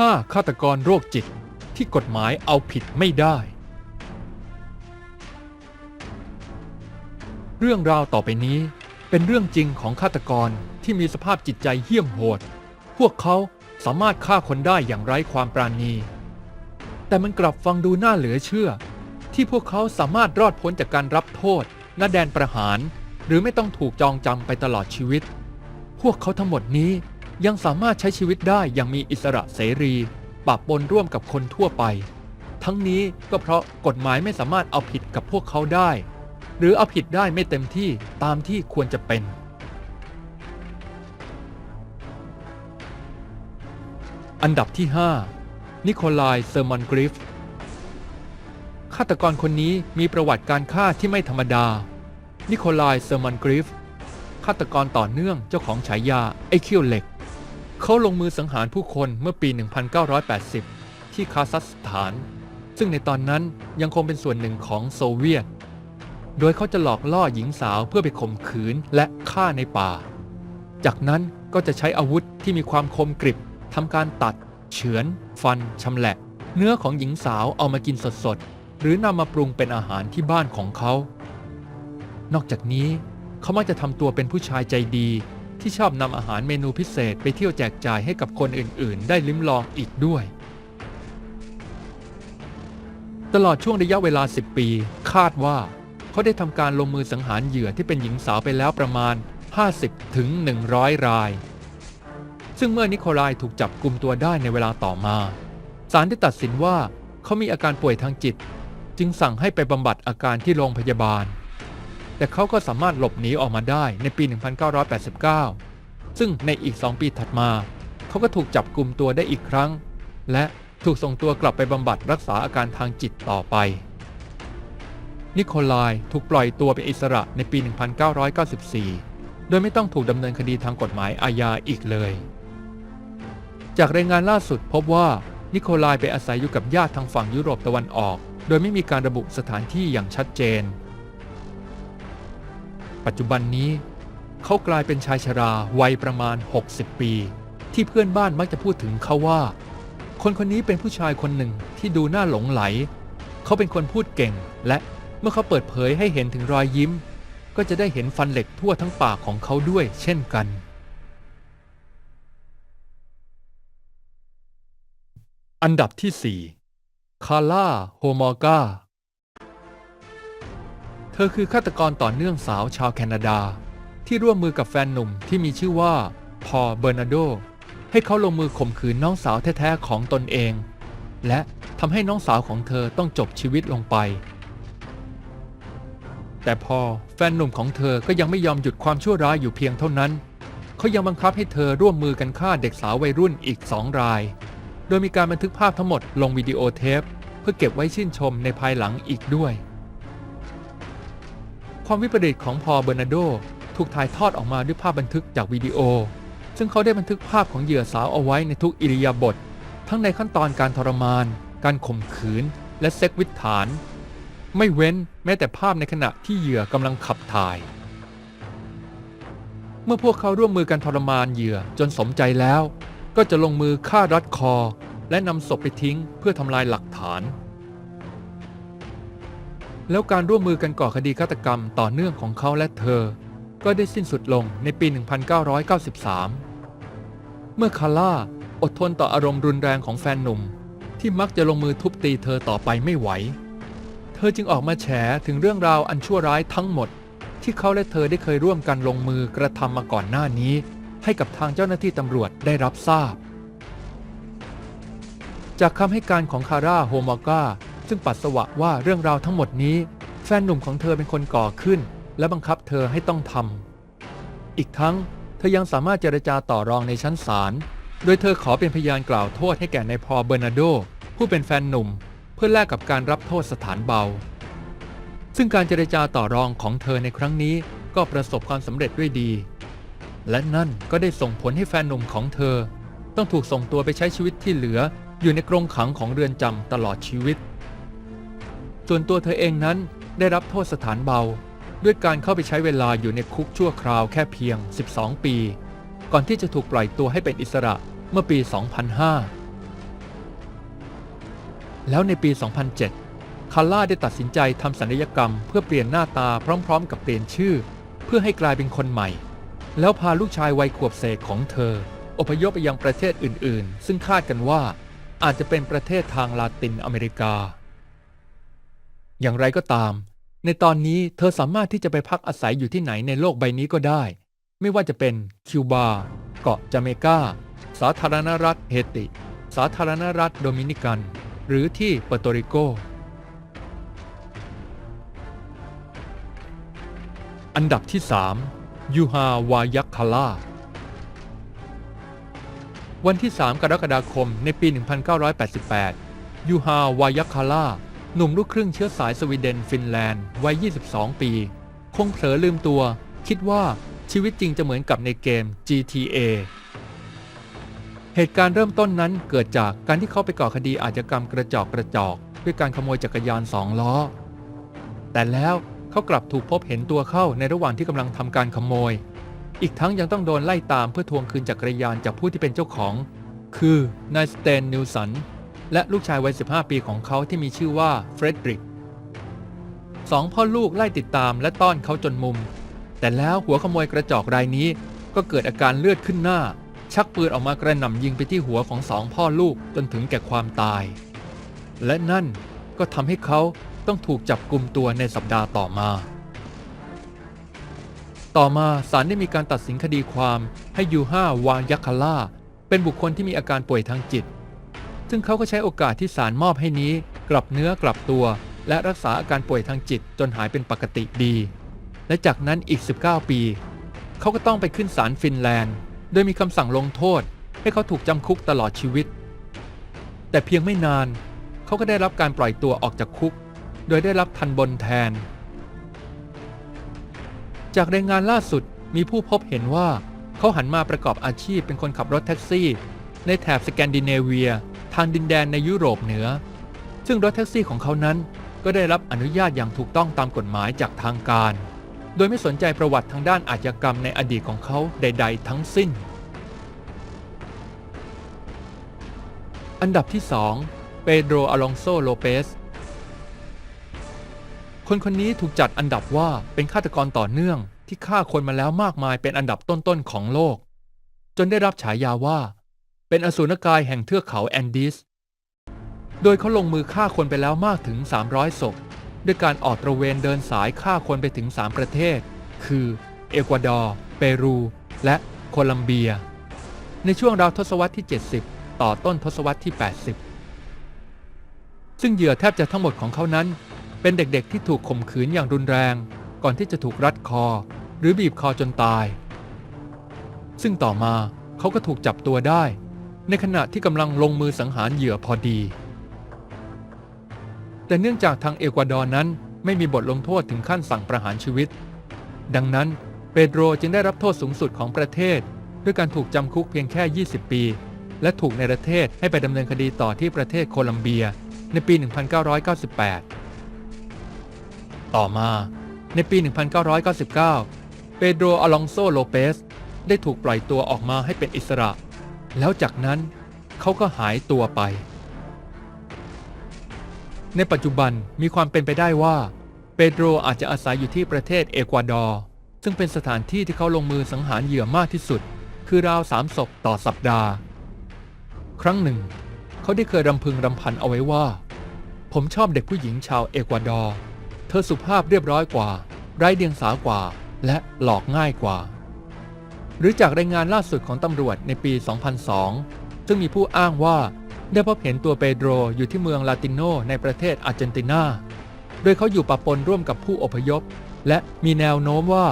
5. ฆาตกรโรคจิตที่กฎหมายเอาผิดไม่ได้ เรื่องราวต่อไปนี้เป็นเรื่องจริงของฆาตกรที่มีสภาพจิตใจเหี้ยมโหด พวกเขาสามารถฆ่าคนได้อย่างไร้ความปราณี แต่มันกลับฟังดูน่าเหลือเชื่อ ที่พวกเขาสามารถรอดพ้นจากการรับโทษณแดนประหาร หรือไม่ต้องถูกจองจำไปตลอดชีวิต พวกเขาทั้งหมดนี้ ยังสามารถใช้ชีวิตได้อย่างมีอิสระเสรีปะปนร่วมกับคนทั่วไป ทั้งนี้ก็เพราะกฎหมายไม่สามารถเอาผิดกับพวกเขาได้ หรือเอาผิดได้ไม่เต็มที่ตามที่ควรจะเป็น อันดับที่ 5 นิโคลายเซอร์มอนกริฟฆาตกรคนนี้มีประวัติการฆ่าที่ไม่ธรรมดา นิโคลายเซอร์มอนกริฟฆาตกรต่อเนื่องเจ้าของฉายาไอคียวเหล็ก เขาลงมือสังหารผู้คนเมื่อปี 1980 ที่คาซัคสถาน ซึ่งในตอนนั้นยังคงเป็นส่วนหนึ่งของโซเวียต โดยเขาจะหลอกล่อหญิงสาวเพื่อไปข่มขืนและฆ่าในป่า จากนั้นก็จะใช้อาวุธที่มีความคมกริบทำการตัด เฉือน ฟันชำแหละ เนื้อของหญิงสาวเอามากินสดๆ หรือนำมาปรุงเป็นอาหารที่บ้านของเขา นอกจากนี้เขามักจะทำตัวเป็นผู้ชายใจดี ที่ชอบนำอาหารเมนูพิเศษไปเที่ยวแจกจ่ายให้กับคนอื่น ๆ ได้ลิ้มลองอีกด้วย ตลอดช่วงระยะเวลา 10 ปี คาดว่า เขาได้ทำการลงมือสังหารเหยื่อที่เป็นหญิงสาวไปแล้วประมาณ 50ถึง100 ราย ซึ่งเมื่อนิโคลายถูกจับกลุ่มตัวได้ในเวลาต่อมาศาลได้ตัดสินว่าเขามีอาการป่วยทางจิต จึงสั่งให้ไปบำบัดอาการที่โรงพยาบาล แต่เขาก็สามารถหลบหนีออกมาได้ในปี 1989 ซึ่งในอีก 2 ปีถัดมา เขาก็ถูกจับกลุ่มตัวได้อีกครั้ง และถูกส่งตัวกลับไปบำบัดรักษาอาการทางจิตต่อไป นิโคลายถูกปล่อยตัวเป็นอิสระในปี 1994 โดยไม่ต้องถูกดำเนินคดีทางกฎหมายอาญาอีกเลย จากรายงานล่าสุดพบว่านิโคลายไปอาศัยอยู่กับญาติทางฝั่งยุโรปตะวันออก โดยไม่มีการระบุสถานที่อย่างชัดเจน ปัจจุบันนี้ เขากลายเป็นชายชราวัยประมาณ 60 ปี ที่เพื่อนบ้านมักจะพูดถึงเขาว่า คนคนนี้เป็นผู้ชายคนหนึ่งที่ดูน่าหลงไหล เขาเป็นคนพูดเก่ง และเมื่อเขาเปิดเผยให้เห็นถึงรอยยิ้ม ก็จะได้เห็นฟันเหล็กทั่วทั้งปากของเขาด้วยเช่นกันอันดับที่ 4 คาร่า โฮมอร์กา เธอคือฆาตกรต่อเนื่องสาวชาวแคนาดา ที่ร่วมมือกับแฟนหนุ่มที่มีชื่อว่าพอเบอร์นาโด ให้เขาลงมือข่มขืนน้องสาวแท้ๆของตนเอง และทำให้น้องสาวของเธอต้องจบชีวิตลงไป แต่พอแฟนหนุ่มของเธอก็ยังไม่ยอมหยุดความชั่วร้ายอยู่เพียงเท่านั้น เขายังบังคับให้เธอร่วมมือกันฆ่าเด็กสาววัยรุ่นอีกสองราย โดยมีการบันทึกภาพทั้งหมดลงวิดีโอเทป เพื่อเก็บไว้ชื่นชมในภายหลังอีกด้วย ความวิปริตของพอเบอร์นาโดถูกถ่ายทอดออกมาด้วยภาพบันทึกจากวิดีโอ ซึ่งเขาได้บันทึกภาพของเหยื่อสาวเอาไว้ในทุกอิริยาบถทั้งในขั้นตอนการทรมาน การข่มขืน และเซ็กวิถาน ไม่เว้นแม้แต่ภาพในขณะที่เหยื่อกำลังขับถ่าย เมื่อพวกเขาร่วมมือกันทรมานเหยื่อจนสมใจแล้ว ก็จะลงมือฆ่ารัดคอ และนำศพไปทิ้งเพื่อทำลายหลักฐาน แล้วการร่วมมือกันก่อคดีฆาตกรรมต่อเนื่องของเขาและเธอ ก็ได้สิ้นสุดลงในปี 1993 เมื่อคาร่าอดทนต่ออารมณ์รุนแรงของแฟนหนุ่ม ที่มักจะลงมือทุบตีเธอต่อไปไม่ไหว เธอจึงออกมาแฉถึงเรื่องราวอันชั่วร้ายทั้งหมด ที่เขาและเธอได้เคยร่วมกันลงมือกระทำมาก่อนหน้านี้ ให้กับทางเจ้าหน้าที่ตำรวจได้รับทราบ จากคำให้การของคาร่าโฮมอกา ซึ่งปัสสาวะว่าเรื่องราวทั้งหมดนี้ แฟนหนุ่มของเธอเป็นคนก่อขึ้น และบังคับเธอให้ต้องทำอีกทั้งเธอยังสามารถเจรจาต่อรองในชั้นศาลโดยเธอขอเป็นพยานกล่าวโทษให้แก่นายพอเบอร์นาโด ผู้เป็นแฟนหนุ่ม เพื่อแลกกับการรับโทษสถานเบา ซึ่งการเจรจาต่อรองของเธอในครั้งนี้ก็ประสบความสำเร็จด้วยดี และนั่นก็ได้ส่งผลให้แฟนหนุ่มของเธอ ต้องถูกส่งตัวไปใช้ชีวิตที่เหลืออยู่ในกรงขังของเรือนจำตลอดชีวิต ส่วนตัวเธอเองนั้นได้รับโทษสถานเบา ด้วยการเข้าไปใช้เวลาอยู่ในคุกชั่วคราวแค่เพียง 12 ปี ก่อนที่จะถูกปล่อยตัวให้เป็นอิสระเมื่อปี 2005 แล้วในปี 2007 คาร่าได้ตัดสินใจทำศัลยกรรมเพื่อเปลี่ยนหน้าตาพร้อม ๆ กับเปลี่ยนชื่อ เพื่อให้กลายเป็นคนใหม่ แล้วพาลูกชายวัยขวบเศษของเธอ อพยพไปยังประเทศอื่น ๆ ซึ่งคาดกันว่าอาจจะเป็นประเทศทางลาตินอเมริกา อย่างไรก็ตาม ในตอนนี้เธอสามารถที่จะไปพักอาศัยอยู่ที่ไหนในโลกใบนี้ก็ได้ ไม่ว่าจะเป็นคิวบา เกาะจาเมกา สาธารณรัฐเฮติ สาธารณรัฐโดมินิกัน หรือที่เปอร์โตริโก อันดับที่ 3 ยูฮาวายักคาลาวันที่ 3 กรกฎาคมในปี 1988 ยูฮาวายักคาลา หนุ่มลูกครึ่งเชื้อสายสวีเดนฟินแลนด์วัย 22 ปี คงเผลอลืมตัว คิดว่าชีวิตจริงจะเหมือนกับในเกม GTA เหตุการณ์เริ่มต้นนั้นเกิดจากการที่เขาไปก่อคดีอาชญากรรมกระจอกกระจอก ด้วยการขโมยจักรยานสองล้อ แต่แล้วเขากลับถูกพบเห็นตัวเข้าในระหว่างที่กำลังทำการขโมย อีกทั้งยังต้องโดนไล่ตามเพื่อทวงคืนจักรยานจากผู้ที่เป็นเจ้าของ คือนายสเตนนิวสัน และลูกชายวัย 15 ปีของเขาที่มีชื่อว่าเฟรดริกสองพ่อลูกไล่ติดตามและต้อนเขาจนมุม แต่แล้วหัวขโมยกระจอกรายนี้ก็เกิดอาการเลือดขึ้นหน้า ชักปืนออกมากระหน่ำยิงไปที่หัวของสองพ่อลูกจนถึงแก่ความตาย และนั่นก็ทำให้เขาต้องถูกจับกลุ่มตัวในสัปดาห์ต่อมา ต่อมาศาลได้มีการตัดสินคดีความให้ยูห้าวางยักคาล่าเป็นบุคคลที่มีอาการป่วยทางจิต ซึ่งเขาก็ใช้โอกาสที่ศาลมอบให้นี้ กลับเนื้อกลับตัว และรักษาอาการป่วยทางจิตจนหายเป็นปกติดี และจากนั้นอีก 19 ปี เขาก็ต้องไปขึ้นศาลฟินแลนด์ โดยมีคำสั่งลงโทษ ให้เขาถูกจำคุกตลอดชีวิต แต่เพียงไม่นาน เขาก็ได้รับการปล่อยตัวออกจากคุก โดยได้รับทันบนแทน จากรายงานล่าสุดมีผู้พบเห็นว่าเขาหันมาประกอบอาชีพเป็นคนขับรถแท็กซี่ ในแถบสแกนดิเนเวีย ทางดินแดนในยุโรปเหนือ ซึ่งรถแท็กซี่ของเขานั้นก็ได้รับอนุญาตอย่างถูกต้องตามกฎหมายจากทางการ โดยไม่สนใจประวัติทางด้านอาชญากรรมในอดีตของเขาใด ๆ ทั้งสิ้น อันดับที่ 2 เปโดรอลองโซโลเปสคนคนนี้ถูกจัดอันดับว่าเป็นฆาตกรต่อเนื่องที่ฆ่าคนมาแล้วมากมายเป็นอันดับต้นๆของโลก จนได้รับฉายาว่า เป็นอสูรกายแห่งเทือกเขาแอนดีส โดยเขาลงมือฆ่าคนไปแล้วมากถึง 300ศพ ด้วยการออกตระเวนเดินสายฆ่าคนไปถึง 3 ประเทศ คือ เอกวาดอร์ เปรู และโคลัมเบีย ในช่วงราวทศวรรษที่ 70 ต่อต้นทศวรรษที่ 80 ซึ่งเหยื่อแทบจะทั้งหมดของเขานั้น เป็นเด็กๆที่ถูกข่มขืนอย่างรุนแรง ก่อนที่จะถูกรัดคอ หรือบีบคอจนตาย ซึ่งต่อมาเขาก็ถูกจับตัวได้ ในขณะที่กำลังลงมือสังหารเหยื่อพอดี แต่เนื่องจากทางเอกวาดอร์นั้นไม่มีบทลงโทษถึงขั้นสั่งประหารชีวิต ดังนั้นเปโดรจึงได้รับโทษสูงสุดของประเทศ ด้วยการถูกจำคุกเพียงแค่ 20 ปี และถูกในประเทศให้ไปดำเนินคดีต่อที่ประเทศโคลัมเบียในปี 1998 ต่อมาในปี 1999 เปโดรอลองโซโลเปสได้ถูกปล่อยตัวออกมาให้เป็นอิสระ แล้วจากนั้นเขาก็หายตัวไป ในปัจจุบันมีความเป็นไปได้ว่า เปโดรอาจจะอาศัยอยู่ที่ประเทศเอกวาดอร์ ซึ่งเป็นสถานที่ที่เขาลงมือสังหารเหยื่อมากที่สุด คือราวสามศพต่อสัปดาห์ ครั้งหนึ่ง เขาได้เคยรำพึงรำพันเอาไว้ว่า ผมชอบเด็กผู้หญิงชาวเอกวาดอร์ เธอสุภาพเรียบร้อยกว่า ไร้เดียงสากว่า และหลอกง่ายกว่า หรือจากรายงานล่าสุดของตำรวจในปี 2002 ซึ่งมีผู้อ้างว่าได้พบเห็นตัวเปโดรอยู่ที่เมืองลาติโนในประเทศอาร์เจนตินา โดยเขาอยู่ปะปนร่วมกับผู้อพยพ และมีแนวโน้มว่า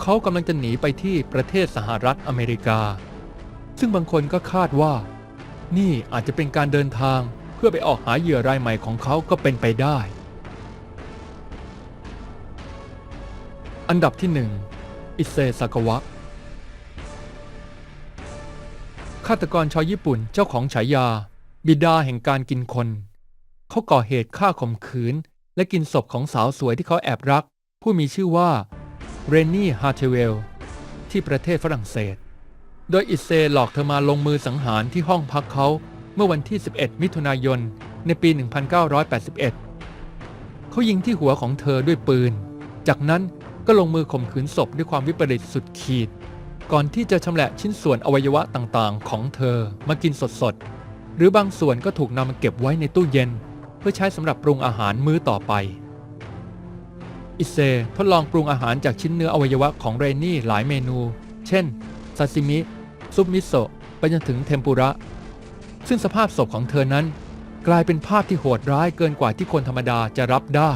เขากำลังจะหนีไปที่ประเทศสหรัฐอเมริกา ซึ่งบางคนก็คาดว่า นี่อาจจะเป็นการเดินทางเพื่อไปออกหาเหยื่อรายใหม่ของเขาก็เป็นไปได้ อันดับที่ 1 อิเซซากวะาตกรชาวญี่ปุ่นเจ้าของฉายา บิดาแห่งการกินคน เขาก่อเหตุฆ่าข่มขืน และกินศพของสาวสวยที่เขาแอบรัก ผู้มีชื่อว่าเรนนี่ฮาร์เทเวลที่ประเทศฝรั่งเศส โดยอิเซหลอกเธอมาลงมือสังหารที่ห้องพักเขาเมื่อวันที่ 11 มิถุนายน ในปี 1981 เขายิงที่หัวของเธอด้วยปืน จากนั้นก็ลงมือข่มขืนศพด้วยความวิปริตสุดขีด ก่อนที่จะชำแหละชิ้นส่วนอวัยวะต่างๆ ของเธอมากินสดๆ หรือบางส่วนก็ถูกนำมาเก็บไว้ในตู้เย็น เพื่อใช้สำหรับปรุงอาหารมื้อต่อไป อิเซทดลองปรุงอาหารจากชิ้นเนื้ออวัยวะของเรนนี่หลายเมนู เช่นซาซิมิ ซุปมิโซะไปจนถึงเทมปุระ ซึ่งสภาพศพของเธอนั้น กลายเป็นภาพที่โหดร้ายเกินกว่าที่คนธรรมดาจะรับได้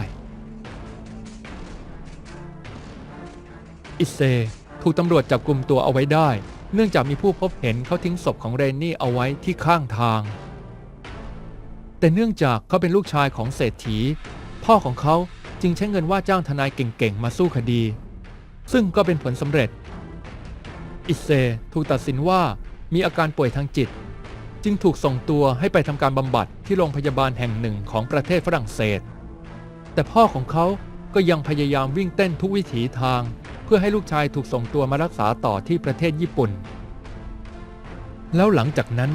อิเซ ถูกตำรวจจับกลุ่มตัวเอาไว้ได้ เนื่องจากมีผู้พบเห็นเขาทิ้งศพของเรนนี่เอาไว้ที่ข้างทาง แต่เนื่องจากเขาเป็นลูกชายของเศรษฐี พ่อของเขาจึงใช้เงินว่าจ้างทนายเก่งๆ มาสู้คดี ซึ่งก็เป็นผลสำเร็จ อิเซถูกตัดสินว่ามีอาการป่วยทางจิต จึงถูกส่งตัวให้ไปทำการบำบัดที่โรงพยาบาลแห่งหนึ่งของประเทศฝรั่งเศส แต่พ่อของเขาก็ยังพยายามวิ่งเต้นทุกวิถีทาง เพื่อให้ลูกชายถูกส่งตัวมารักษาต่อที่ประเทศญี่ปุ่น แล้วหลังจากนั้น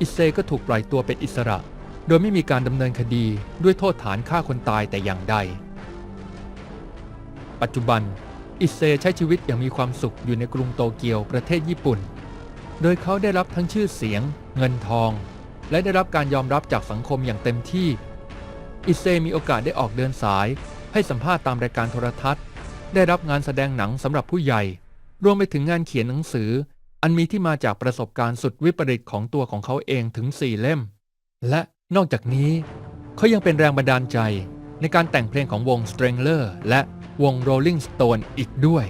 อิเซก็ถูกปล่อยตัวเป็นอิสระ โดยไม่มีการดำเนินคดีด้วยโทษฐานฆ่าคนตายแต่อย่างใด ปัจจุบัน อิเซใช้ชีวิตอย่างมีความสุขอยู่ในกรุงโตเกียวประเทศญี่ปุ่น โดยเขาได้รับทั้งชื่อเสียง เงินทอง และได้รับการยอมรับจากสังคมอย่างเต็มที่ อิเซมีโอกาสได้ออกเดินสาย ให้สัมภาษณ์ตามรายการโทรทัศน์ ได้รับงานแสดงหนังสำหรับผู้ใหญ่ รวมไปถึงงานเขียนหนังสือ อันมีที่มาจากประสบการณ์สุดวิปริตของตัวของเขาเองถึง4เล่ม และนอกจากนี้ เขายังเป็นแรงบันดาลใจในการแต่งเพลงของวง Strangler และวง Rolling Stone อีกด้วย